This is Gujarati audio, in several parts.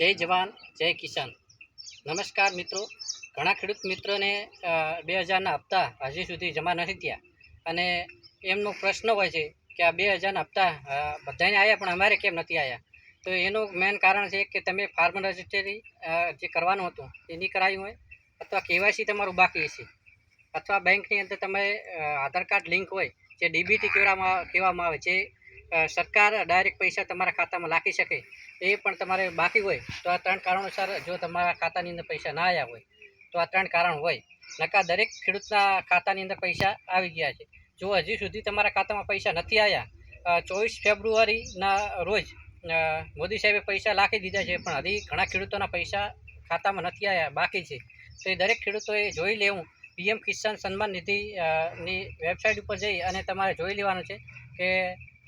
જય જવાન, જય કિસાન. નમસ્કાર મિત્રો. ઘણા ખેડૂત મિત્રોને બે હજારના હપ્તા હજી સુધી જમા નથી થયા. અને એમનો પ્રશ્ન હોય છે કે આ બે હજારના હપ્તા બધાને આવ્યા પણ અમારે કેમ નથી આવ્યા તો એનું મેઇન કારણ છે કે તમે ફાર્મ રજિસ્ટ્રી જે કરવાનું હતું એ નહીં કરાયું હોય અથવા કેવાયસી તમારું બાકી છે અથવા બેંકની અંદર તમે આધાર કાર્ડ લિંક હોય, જે ડીબીટી કહેવામાં કહેવામાં આવે છે સરકાર ડાયરેક્ટ પૈસા તમારા ખાતામાં લાખી શકે એ પણ તમારે બાકી હોય તો આ ત્રણ કારણોસર જો તમારા ખાતાની અંદર પૈસા ના આવ્યા હોય તો આ ત્રણ કારણ હોય. નકા દરેક ખેડૂતના ખાતાની અંદર પૈસા આવી ગયા છે. જો હજી સુધી તમારા ખાતામાં પૈસા નથી આવ્યા ચોવીસ ફેબ્રુઆરીના રોજ મોદી સાહેબે પૈસા લાખી દીધા છે પણ હજી ઘણા ખેડૂતોના પૈસા ખાતામાં નથી આવ્યા બાકી છે. તો એ દરેક ખેડૂતોએ જોઈ લેવું. પીએમ કિસાન સન્માન નિધિ ની વેબસાઇટ ઉપર જઈ અને તમારે જોઈ લેવાનું છે કે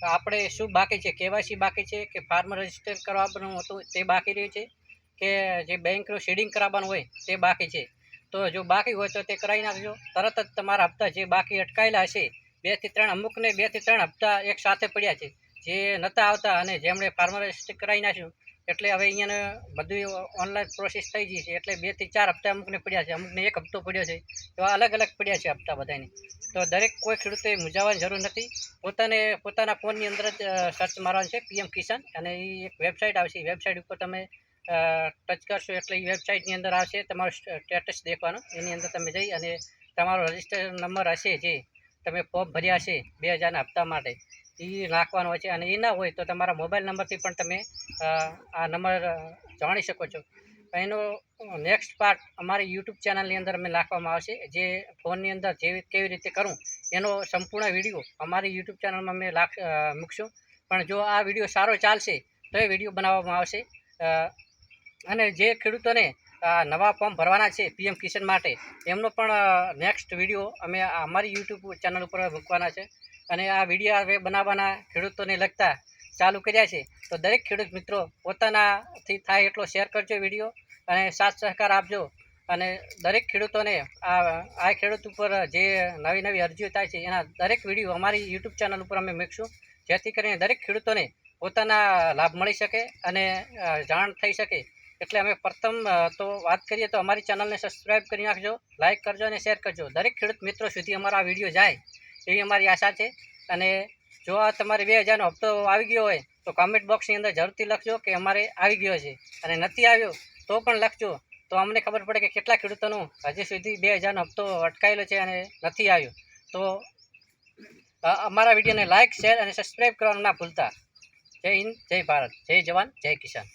આપણે શું બાકી છે? કેવાયસી બાકી છે કે ફાર્મ રજિસ્ટર કરવાનું હતું તે બાકી રહ્યું છે? કે જે બેંકનું શેડિંગ કરાવવાનું હોય તે બાકી છે? તો જો બાકી હોય તો તે કરાવી નાખજો. તરત જ તમારા હપ્તા જે બાકી અટકાયેલા હશે બેથી ત્રણ અમુકને બેથી ત્રણ હપ્તા એક સાથે પડ્યા છે. જે નહોતા આવતા અને જેમણે ફાર્મ રજિસ્ટર કરાવી નાખ્યું, એટલે હવે અહીંયાને બધું ઓનલાઈન પ્રોસેસ થઈ ગઈ છે. એટલે બેથી ચાર હપ્તા અમુકને પડ્યા છે. અમુકને એક હપ્તો પડ્યો છે. એવા અલગ અલગ પડ્યા છે હપ્તા બધાને તો દરેક કોઈ ખેડૂતે મૂંઝાવાની જરૂર નથી. પોતાને, પોતાના ફોનની અંદર જ સર્ચ મારવાનું છે પીએમ કિસાન. અને એ એક વેબસાઇટ આવશે. એ વેબસાઇટ ઉપર તમે ટચ કરશો એટલે એ વેબસાઇટની અંદર આવશે તમારું સ્ટેટસ દેખવાનું. એની અંદર તમે જઈ અને તમારો રજિસ્ટર નંબર હશે જે, તમે ફોર્મ ભર્યા હશે બે હજારના હપ્તા માટે એ નાખવાનો હોય છે. અને એ ના હોય તો તમારા મોબાઈલ નંબરથી પણ તમે આ નંબર જાણી શકો છો. એનો નેક્સ્ટ પાર્ટ અમારી યુટ્યુબ ચેનલની અંદર અમે નાખવામાં આવશે. જે ફોનની અંદર જેવી, કેવી રીતે કરું એનો સંપૂર્ણ વીડિયો અમારી યુટ્યુબ ચેનલમાં અમે લાખ મૂકશું. પણ જો આ વીડિયો સારો ચાલશે, તો એ વીડિયો બનાવવામાં આવશે. અને જે ખેડૂતોને નવા ફોર્મ ભરવાના છે પીએમ કિસાન માટે, એમનો પણ નેક્સ્ટ વીડિયો અમે અમારી યુટ્યુબ ચેનલ ઉપર મૂકવાના છે. અને આ વીડિયો હવે બનાવવાના ખેડૂતોને લગતા ચાલુ કર્યા છે. તો દરેક ખેડૂત મિત્રો પોતાનાથી થાય એટલો શેર કરજો વીડિયો અને સાથ સહકાર આપજો. અને દરેક ખેડૂતોને આ આ ખેડૂત ઉપર જે નવી નવી અરજીઓ થાય છે, એના દરેક વીડિયો અમારી યુટ્યુબ ચેનલ ઉપર અમે મૂકશું. જેથી કરીને દરેક ખેડૂતોને પોતાના લાભ મળી શકે અને જાણ થઈ શકે. એટલે અમે પ્રથમ તો વાત કરીએ તો અમારી ચેનલને સબસ્ક્રાઈબ કરી નાખજો, લાઇક કરજો અને શેર કરજો. દરેક ખેડૂત મિત્રો સુધી અમારો આ વીડિયો જાય, એવી અમારી આશા છે. અને જો આ તમારે બે હજારનો હપ્તો આવી ગયો હોય તો કોમેન્ટ બોક્સની અંદર જરૂરથી લખજો કે અમારે આવી ગયો છે અને નથી આવ્યો તો પણ લખજો. તો અમને ખબર પડે કે કેટલા ખેડૂતોનું હજી સુધી બે હજારનો હપ્તો અટકાયેલો છે અને નથી આવ્યો. તો અમારા વિડીયોને લાઇક શેર અને સબસ્ક્રાઈબ કરવાનું ના ભૂલતા. જય હિન્દ, જય ભારત, જય જવાન, જય કિસાન.